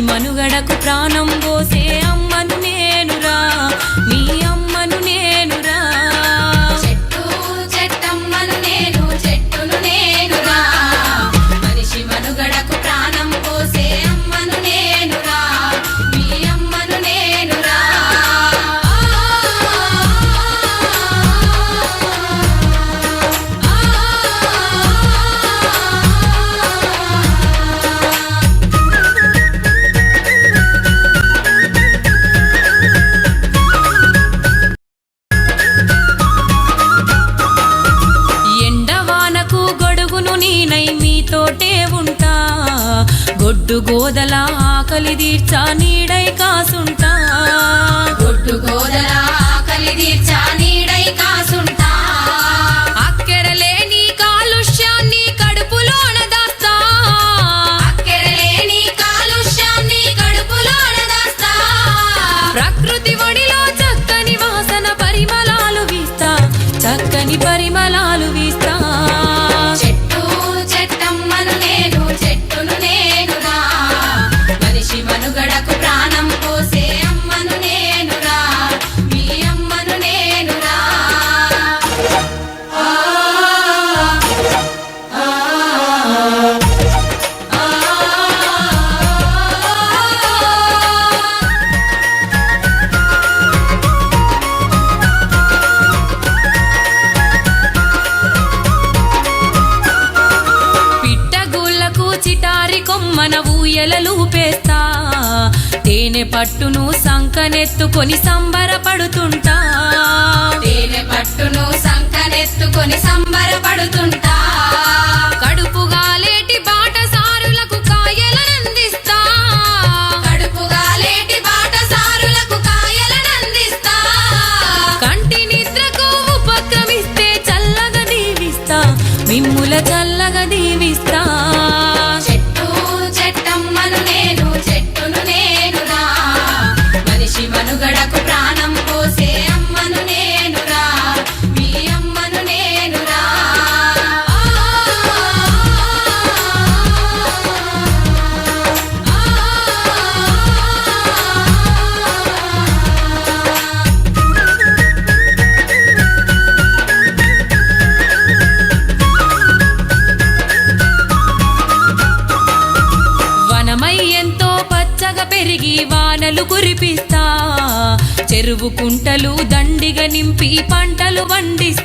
మనుగడకు ప్రాణం పోసే గొడ్డు గోదల ఆకలి తీర్చా నీడై కాసుంటా. గొడ్డు గోదల ఆకలి తీర్చా నీడై కాసుంటా. అక్కెరలేని కాలుష్యాన్ని కడుపులోన దాస్తా. అక్కెరలేని కాలుష్యాన్ని కడుపులోన దాస్తా. ప్రకృతి ఒడిలో చక్కని వాసన పరిమళాలు వీస్తా. చక్కని పరిమళాలు కొమ్మన ఊయలలూపేస్తా తేనె పట్టును సంకనెత్తుకొని సంబరపడుతుంటా. తేనె పట్టును సంకనెత్తుకొని సంబరపడుతుంటా. కడుపుగా లేటి పచ్చగా పెరిగి వానలు కురిపిస్తా. చెరువు కుంటలు దండిగా నింపి పంటలు వండిస్తా